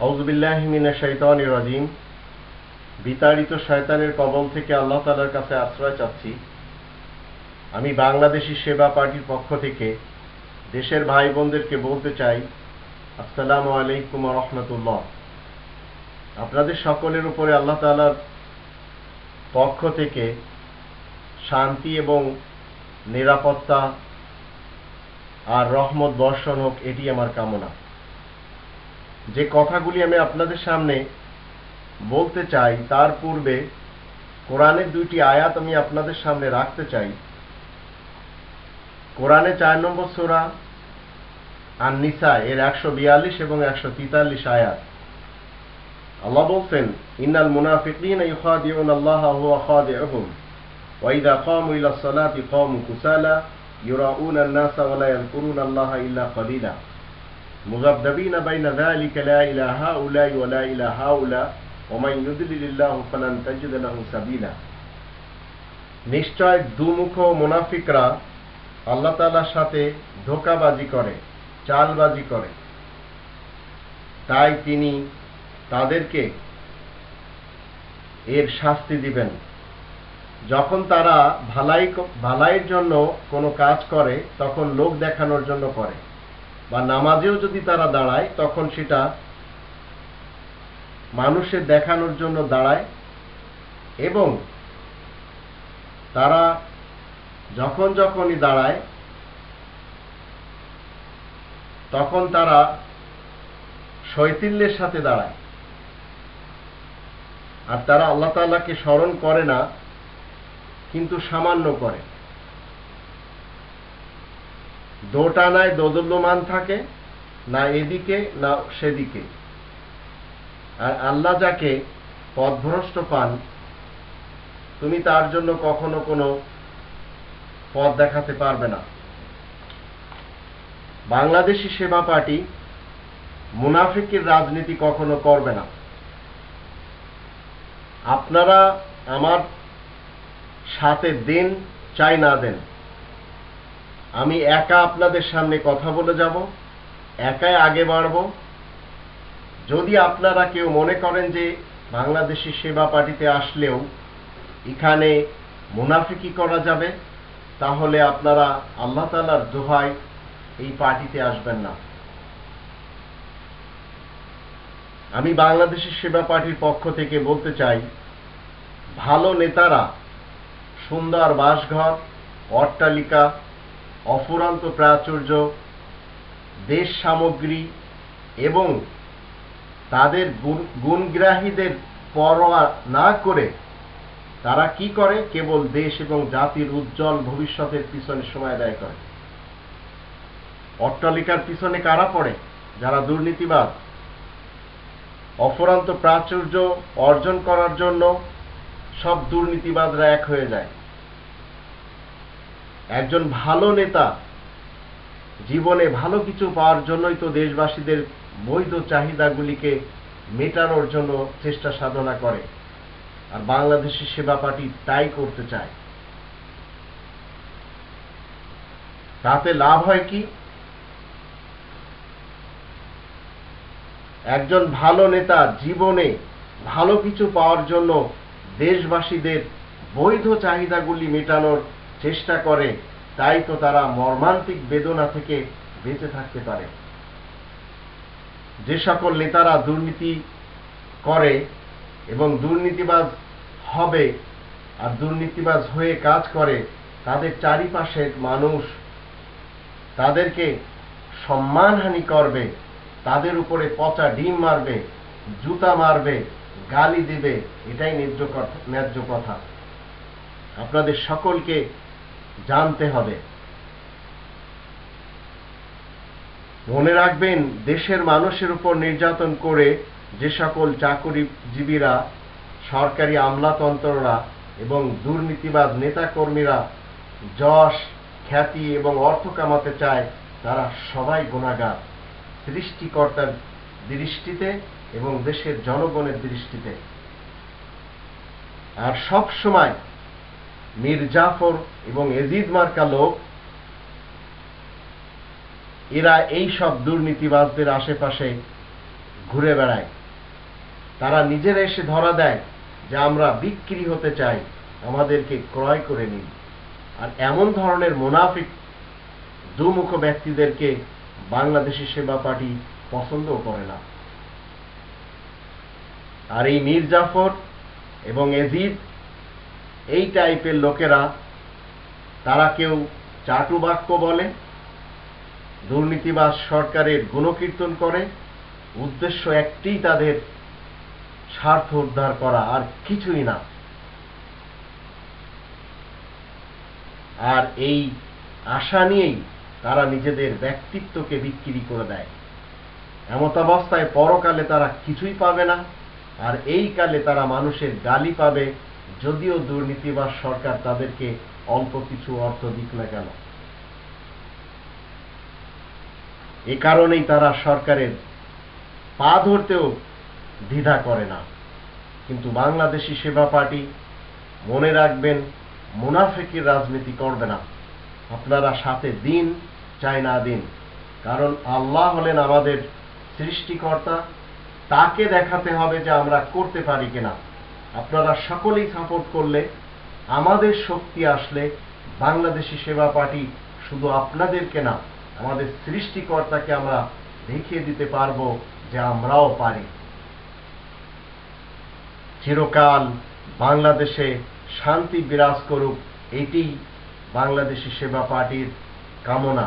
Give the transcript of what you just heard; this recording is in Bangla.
রাজিম। বিতাড়িত শয়তানের কবল থেকে আল্লাহ তালার কাছে আশ্রয় চাচ্ছি। আমি বাংলাদেশি সেবা পার্টির পক্ষ থেকে দেশের ভাই বোনদেরকে বলতে চাই, আসসালামু আলাইকুম রহমতুল্লাহ। আপনাদের সকলের উপরে আল্লাহ তালার পক্ষ থেকে শান্তি এবং নিরাপত্তা আর রহমত বর্ষণ হোক, এটি আমার কামনা। যে কথাগুলি আমি আপনাদের সামনে বলতে চাই, তার পূর্বে কোরআনের দুইটি আয়াত আমি আপনাদের সামনে রাখতে চাই। কোরআনে চার নম্বর সোরা আর নিসা এর একশো বিয়াল্লিশ এবং একশো তিতাল্লিশ আয়াত। আল্লাহ বলছেন, ইন্নাল মুনাফিকিন ইউখাদিউন আল্লাহ ওয়াইদা ইলা সলাতি কুসালা নাসা আল্লাহ ইল্লা مذبذبين بين ذلك لا إلى هؤلاء ولا إلى هؤلاء ومن يضلل الله فلن تجد له سبيلا নিশ্চয় দুমুখ মুনাফিকরা আল্লাহ তাআলার সাথে ধোকাবাজি করে চালবাজি করে তাই তিনি তাদেরকে এর শাস্তি দিবেন যখন তারা ভালাই ভালাইয়ের জন্য কোনো কাজ করে তখন লোক দেখানোর জন্য করে বা নামাজেও যদি তারা দাঁড়ায়, তখন সেটা মানুষের দেখানোর জন্য দাঁড়ায় এবং তারা যখন যখনই দাঁড়ায়, তখন তারা শৈতিল্যের সাথে দাঁড়ায়। আর তারা আল্লাহ তাল্লাহকে স্মরণ করে না, কিন্তু সামান্য করে। দোটানায় দোদল্যমান থাকে, না এদিকে, না সেদিকে। আর আল্লাহ যাকে পথভ্রষ্ট পান, তুমি তার জন্য কখনো কোনো পথ দেখাতে পারবে না। বাংলাদেশি সেবা পার্টি মুনাফিকের রাজনীতি কখনো করবে না। আপনারা আমার সাথে দিন চাই না দেন। আমি একা আপনাদের সামনে কথা বলে যাব, একাই আগে বাড়ব। যদি আপনারা কেউ মনে করেন যে বাংলাদেশি সেবা পার্টিতে আসলেও এখানে মুনাফিকি করা যাবে, তাহলে আপনারা আল্লাহ তালার দোহাই এই পার্টিতে আসবেন না। আমি বাংলাদেশি সেবা পার্টির পক্ষ থেকে বলতে চাই, ভালো নেতারা, সুন্দর বাসঘর, অট্টালিকা অফুরান্ত প্রাচুর্য, দেশ সামগ্রী এবং তাদের গুণগ্রাহীদের পরোয়া না করে তারা কি করে? কেবল দেশ এবং জাতির উজ্জ্বল ভবিষ্যতের পিছনে সময় ব্যয় করে। অট্টালিকার পিছনে কারা পড়ে? যারা দুর্নীতিবাদ। অফুরান্ত প্রাচুর্য অর্জন করার জন্য সব দুর্নীতিবাদরা এক হয়ে যায়। একজন ভালো নেতা জীবনে ভালো কিছু পাওয়ার জন্যই তো দেশবাসীদের বৈধ চাহিদাগুলিকে মেটানোর জন্য চেষ্টা সাধনা করে। আর বাংলাদেশের সেবা পার্টি তাই করতে চায়। তাতে লাভ হয় কি? একজন ভালো নেতা জীবনে ভালো কিছু পাওয়ার জন্য দেশবাসীদের বৈধ চাহিদাগুলি মেটানোর চেষ্টা করে, তাই তো তারা মর্মান্তিক বেদনা থেকে বেঁচে থাকতে পারে। যে সকল নেতারা দুর্নীতি করে এবং দুর্নীতিবাজ হবে আর দুর্নীতিবাজ হয়ে কাজ করে, তাদের চারিপাশের মানুষ তাদেরকে সম্মানহানি করবে, তাদের উপরে পচা ডিম মারবে, জুতা মারবে, গালি দিবে, এটাই ন্যায্য কথা। আপনাদের সকলকে জানতে হবে। মনে রাখবেন, দেশের মানুষের উপর নির্যাতন করে যে সকল চাকুরিজীবীরা, সরকারি আমলাতন্ত্ররা এবং দুর্নীতিবাদ নেতাকর্মীরা যশ, খ্যাতি এবং অর্থ কামাতে চায়, তারা সবাই গুণাগার। সৃষ্টিকর্তার দৃষ্টিতে এবং দেশের জনগণের দৃষ্টিতে। আর সব সময় মীর জাফর এবং এজিদ মার্কা লোক, এরা এই সব দুর্নীতিবাজদের আশেপাশে ঘুরে বেড়ায়। তারা নিজেরা এসে ধরা দেয় যে আমরা বিক্রি হতে চাই, আমাদেরকে ক্রয় করে নিন। আর এমন ধরনের মুনাফিক দুমুখ ব্যক্তিদেরকে বাংলাদেশি সেবা পার্টি পছন্দও করে না। আর এই মীর জাফর এবং এজিদ এই টাইপের লোকেরা, তারা কেউ চাটু বাক্য বলে, দুর্নীতিবাজ সরকারের গুণকীর্তন করে, উদ্দেশ্য একটিই তাদের, স্বার্থ উদ্ধার করা আর কিছুই না। আর এই আশা নিয়েই তারা নিজেদের ব্যক্তিত্বকে বিক্রি করে দেয়। এমত অবস্থায় পরকালে তারা কিছুই পাবে না, আর এই কালে তারা মানুষের গালি পাবে যদিও দুর্নীতিবাজ সরকার তাদেরকে অল্প কিছু অর্থ দিক না কেন। এ কারণেই তারা সরকারের পা ধরতেও দ্বিধা করে না। কিন্তু বাংলাদেশি সেবা পার্টি মনে রাখবেন মুনাফেকির রাজনীতি করবে না। আপনারা সাথে দিন, চাই না দিন। কারণ আল্লাহ হলেন আমাদের সৃষ্টিকর্তা, তাকে দেখাতে হবে যে আমরা করতে পারি কিনা। আপনারা সকলেই সাপোর্ট করলে, আমাদের শক্তি আসলে বাংলাদেশি সেবা পার্টি শুধু আপনাদেরকে না, আমাদের সৃষ্টিকর্তাকে আমরা দেখিয়ে দিতে পারব যে আমরাও পারি। চিরকাল বাংলাদেশে শান্তি বিরাজ করুক, এটি বাংলাদেশি সেবা পার্টির কামনা।